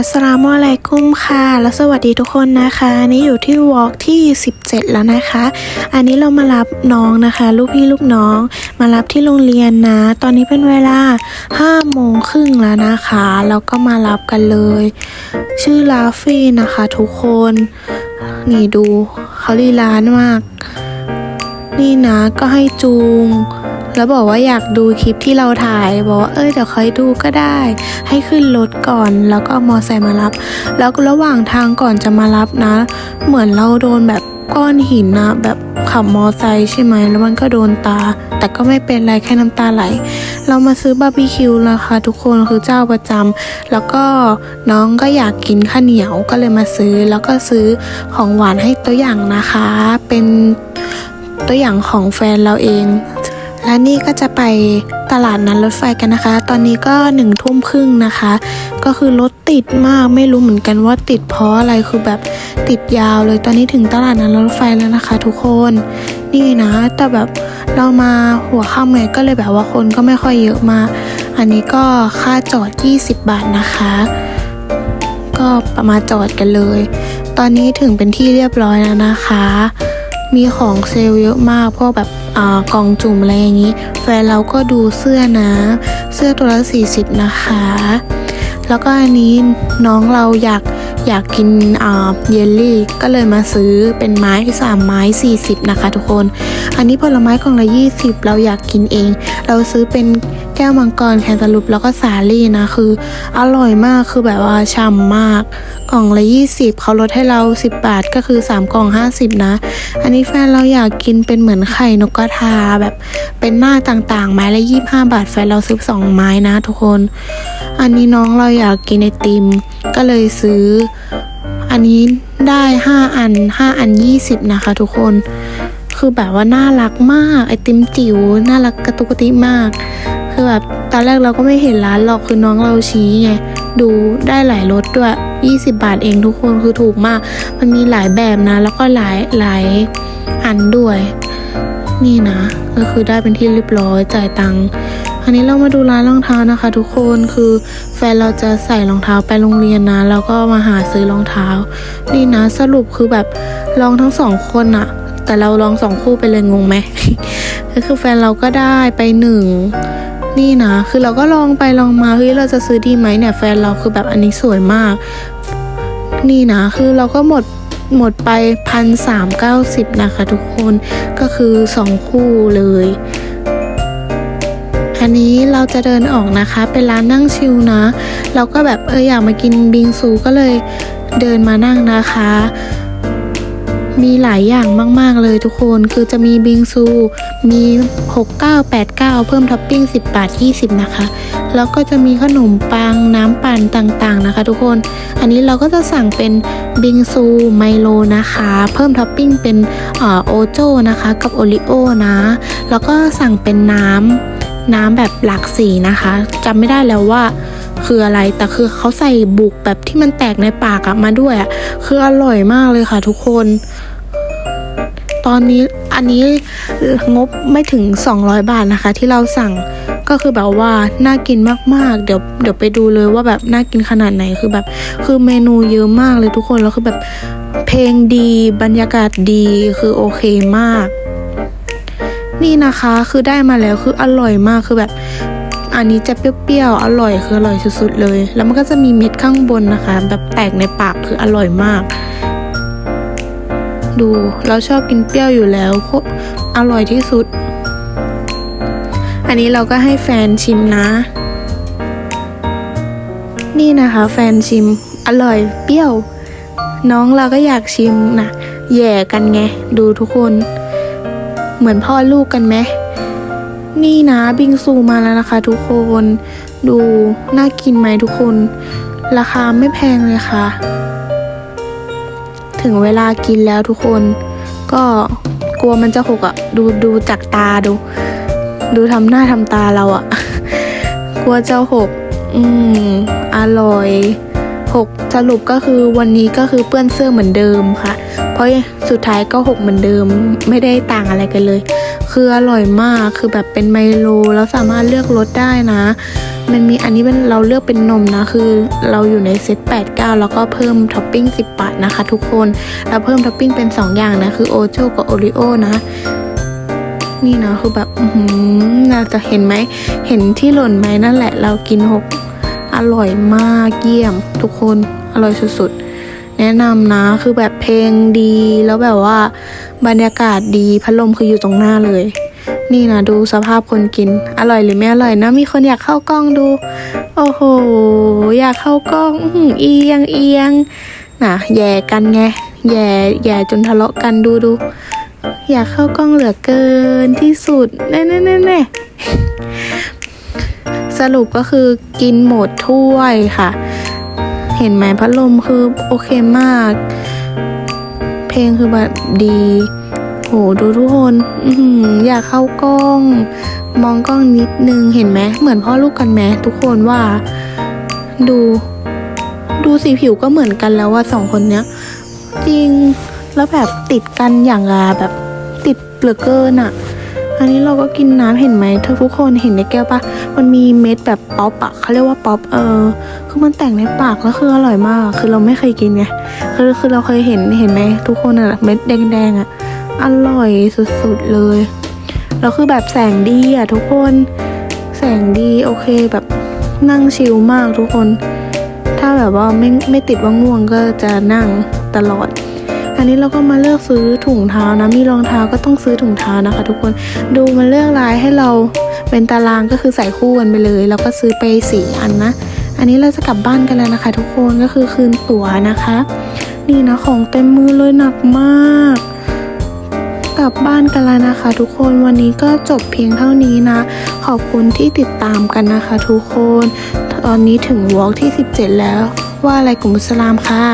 อัสลามุอะลัยกุมค่ะ และสวัสดีทุกคนนะคะนี่อยู่ที่วอล์กที่ 17 แล้วนะคะ อันนี้เรามารับน้องนะคะ ลูกพี่ลูกน้อง มารับที่โรงเรียนนะ ตอนนี้เป็นเวลา5โมงครึ่งแล้วนะคะแล้วก็มารับกันเลย ชื่อลาฟี่นะคะทุกคน นี่ดูเขาลีลานมาก นี่นะก็ให้จูง แล้วบอกว่าอยากดูคลิปที่เราถ่าย บอกว่าเอ้ยเดี๋ยวค่อยดูก็ได้ ให้ขึ้นรถก่อนแล้วก็มอไซค์มารับ แล้วระหว่างทางก่อนจะมารับนะ เหมือนเราโดนแบบก้อนหินนะแบบขับมอไซค์ใช่ไหมแล้วมันก็โดนตา แต่ก็ไม่เป็นไรแค่น้ำตาไหล เรามาซื้อบาร์บีคิวนะคะทุกคนคือเจ้าประจำแล้วก็น้องก็อยากกินข้าวเหนียวก็เลยมาซื้อ แล้วก็ซื้อของหวานให้ตัวอย่างนะคะ เป็นตัวอย่างของแฟนเราเอง และนี่ก็จะไปตลาดนัดรถไฟกันนะคะ ตอนนี้ก็หนึ่งทุ่มครึ่งนะคะ ก็คือรถติดมากไม่รู้เหมือนกันว่าติดเพราะอะไรคือแบบติดยาวเลยตอนนี้ถึงตลาดนัดรถไฟแล้วนะคะ ทุกคนนี่นะแต่แบบเรามาหัวค่ำไงก็เลยแบบว่าคนก็ไม่ค่อยเยอะมาก อันนี้ก็ค่าจอด 20 บาทนะคะ ก็ประมาณจอดกันเลย ตอนนี้ถึงเป็นที่เรียบร้อยแล้วนะคะ มีของเซลล์เยอะมากพวกแบบอ่ากล่องจุ่มอะไรอย่างนี้ แฟนเราก็ดูเสื้อนะ เสื้อตัวละ40 นะคะ แล้วก็อันนี้น้องเราอยากอยากกินอ่าเยลลี่ ก็เลยมาซื้อเป็นไม้3ไม้ 40 นะคะทุกคน อันนี้ผลไม้กล่องละ 20 เราอยากกินเอง เราซื้อเป็น แก้วมังกรแคนตาลูปแล้วก็สาลี่นะคือ อร่อยมากคือแบบว่าฉ่ำมาก กล่องละ 20เขาลดให้เรา 10 บาทก็คือ 3 กล่อง 50 นะ อันนี้แฟนเราอยากกินเป็นเหมือนไข่นกกระทาแบบเป็นหน้าต่างๆ ไม้ละ 25 บาท แฟนเราซื้อ2ไม้นะทุกคน อันนี้น้องเราอยากกินไอติม ก็เลยซื้อ อันนี้ได้ 5 อัน 5 อัน 20 นะคะ ทุกคนคือแบบว่าน่ารักมาก ไอติมจิ๋วน่ารักกระตุกกระติมาก แบบตอนแรกเราก็ไม่เห็นร้านหรอกคือน้องเราชี้ไงดูได้หลายรสด้วย 20 บาทเองทุกคนคือถูกมาก มันมีหลายแบบนะ แล้วก็หลายหลายอันด้วย นี่นะ ก็คือได้เป็นที่เรียบร้อยจ่ายตังค์อันนี้เรามาดูร้านรองเท้านะคะ ทุกคนคือแฟนเราจะใส่รองเท้าไปโรงเรียนนะแล้วก็มาหาซื้อรองเท้า นี่นะสรุปคือแบบลองทั้งสองคนอะแต่เราลองสองคู่ไปเลยงงไหมก็คือแฟนเราก็ได้ไปหนึ่ง นี่นะ คือเราก็ลองไปลองมาเฮ้ยเราจะซื้อดีไหมเนี่ยแฟนเราคือแบบอันนี้สวยมาก นี่นะ คือเราก็หมดหมดไปพันสามเก้าสิบนะคะทุกคนก็คือสองคู่เลย อันนี้เราจะเดินออกนะคะ เป็นร้านนั่งชิลนะ เราก็แบบเอออยากมากินบิงซูก็เลยเดินมานั่งนะคะ มีหลายอย่างมาก ๆ เลยทุกคน คือจะมีบิงซู มี 6989 เพิ่มท็อปปิ้ง 10 บาท 20 นะคะ แล้วก็จะมีขนมปังน้ำปั่นต่างๆ นะคะทุกคน อันนี้เราก็จะสั่งเป็นบิงซูไมโลนะคะ เพิ่มท็อปปิ้งเป็นอ่อโอโจนะคะ กับโอริโอนะ แล้วก็สั่งเป็นน้ำน้ำแบบหลากสีนะคะจำไม่ได้แล้วว่า คืออะไร แต่คือเขาใส่บุกแบบที่มันแตกในปากอะมาด้วยอะคืออร่อยมากเลยค่ะทุกคน ตอนนี้อันนี้งบไม่ถึง 200 บาทนะคะ ที่เราสั่งก็คือแบบว่าน่ากินมากๆ เดี๋ยวเดี๋ยวไปดูเลยว่าแบบน่ากินขนาดไหนคือแบบ คือเมนูเยอะมากเลยทุกคนแล้วคือแบบเพลงดีบรรยากาศดีคือโอเคมาก นี่นะคะคือได้มาแล้วคืออร่อยมากคือแบบ อันนี้จะเปรี้ยวๆ อร่อยคืออร่อยสุดๆเลย แล้วมันก็จะมีเม็ดข้างบนนะคะ แบบแตกในปากคืออร่อยมาก ดูเราชอบกินเปรี้ยวอยู่แล้วโคอร่อยที่สุด อันนี้เราก็ให้แฟนชิมนะ นี่นะคะ แฟนชิมอร่อยเปรี้ยว น้องเราก็อยากชิมนะแย่กันไง ดูทุกคน เหมือนพ่อลูกกันไหม นี่นะบิงซูมาแล้วนะคะทุกคน ดูน่ากินไหมทุกคน ราคาไม่แพงเลยค่ะ ถึงเวลากินแล้วทุกคน ก็กลัวมันจะหกอะ่ะ ดูดูจากตาดู ดูทำหน้าทำตาเราอะ่ะ กลัวจะหก อืม อร่อย6สรุปก็คือวันนี้ก็คือเปื้อนเสื้อเหมือนเดิมค่ะ เพราะสุดท้ายก็6เหมือนเดิมไม่ได้ต่างอะไรกันเลย คืออร่อยมากคือแบบเป็นไมโลแล้วสามารถเลือกรสได้นะ มันมีอันนี้เป็นเราเลือกเป็นนมนะ คือเราอยู่ในเซต8 9 แล้วก็เพิ่มท็อปปิ้ง10 บาทนะคะ ทุกคนแล้วเพิ่มท็อปปิ้งเป็น 2 อย่างนะคือโอโจกับโอริโอนะนี่นะคือแบบหือเราจะเห็นไหมเห็นที่หล่นไหมนั่นแหละ เรากินหกอร่อยมากเยี่ยม ทุกคนอร่อยสุดๆ แนะนำนะคือแบบเพลงดี แล้วแบบว่าบรรยากาศดีพัดลมคืออยู่ตรงหน้าเลย นี่นะดูสภาพคนกิน อร่อยหรือไม่อร่อยนะ มีคนอยากเข้ากล้องดู โอ้โห อยากเข้ากล้องเอียงเอียงนะแย่กันไงแย่แย่จนทะเลาะกันดูดูอยากเข้ากล้องเหลือเกินที่สุดแน่แน่แน่แน่สรุปก็คือกินหมดถ้วยค่ะ เห็นไหมพัดลมคือโอเคมาก เพลงคือแบบดี โหดูทุกคนอือยากเข้ากล้อง มองกล้องนิดนึงเห็นไหมเหมือนพ่อลูกกันไหมทุกคนว่า ดู ดูสีผิวก็เหมือนกันแล้วว่าสองคนเนี้ย จริงแล้วแบบติดกันอย่างอะแบบติดเหลือเกินอะ อันนี้เราก็กินน้ำเห็นไหมเธอทุกคนเห็นในแก้วปะมันมีเม็ดแบบป๊อปอะเขาเรียกว่าป๊อปเออคือมันแต่งในปากแล้วคืออร่อยมาก คือเราไม่เคยกินไงคือคือเราเคยเห็นเห็นไหมทุกคนอะเม็ดแดงๆอะอร่อยสุดๆเลยแล้วคือแบบแสงดีอะทุกคนแสงดีโอเคแบบนั่งชิลมากทุกคน ถ้าแบบว่าไม่ไม่ติดว่าง่วงก็จะนั่งตลอด อันนี้เราก็มาเลือกซื้อถุงเท้านะ มีรองเท้าก็ต้องซื้อถุงเท้านะคะ ทุกคน ดูมันเลือกลายให้เราเป็นตารางก็คือใส่คู่กันไปเลย แล้วก็ซื้อไปสี่อันนะ อันนี้เราจะกลับบ้านกันแล้วนะคะ ทุกคน ก็คือคืนตั๋วนะคะ นี่นะของเต็มมือเลยหนักมาก กลับบ้านกันแล้วนะคะ ทุกคน วันนี้ก็จบเพียงเท่านี้นะ ขอบคุณที่ติดตามกันนะคะ ทุกคน ตอนนี้ถึงวอล์กที่ 17 แล้ว ว่าอะไรกลุ่มมุสลามค่ะ